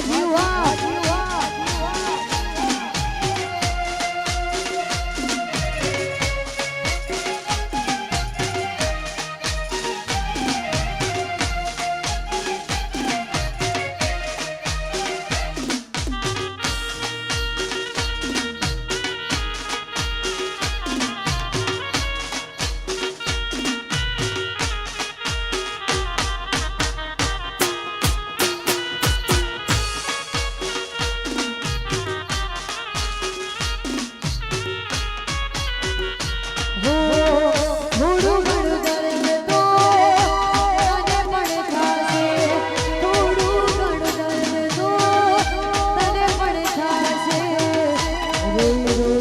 જીવા Hallelujah.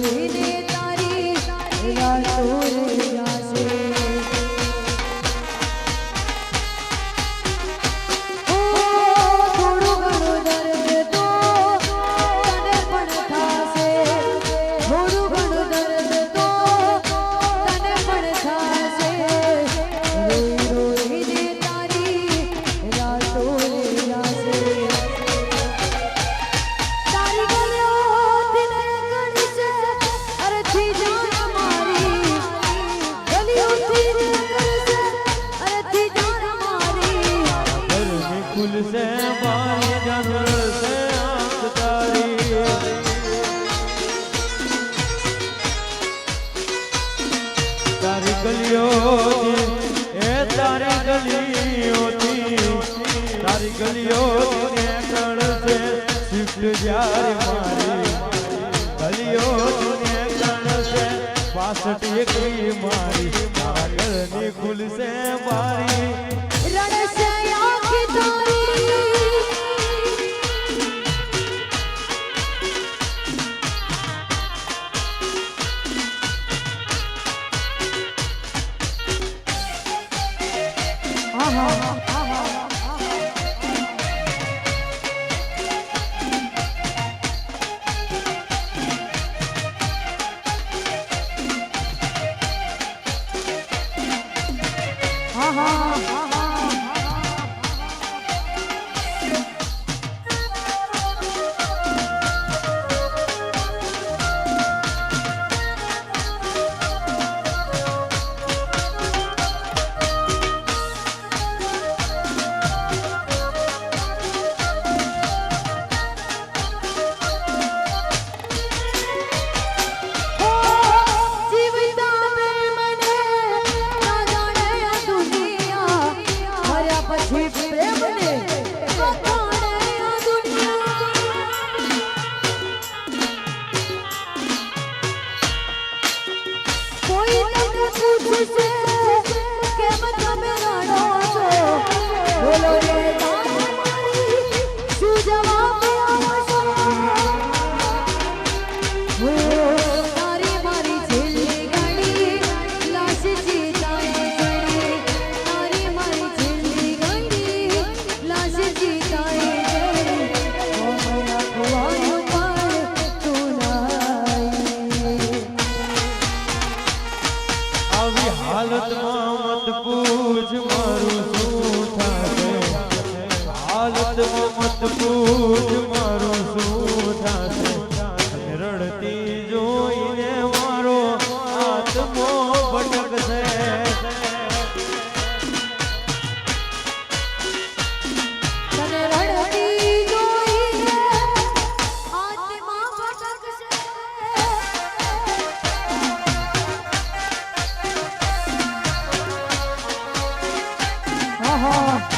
મારી પાગલની ખુલશે મારી હા હા Gloria. મત પૂજ મારું શું થશે? રડતી જોઈને મારો આત્મો ભટકશે. Oh,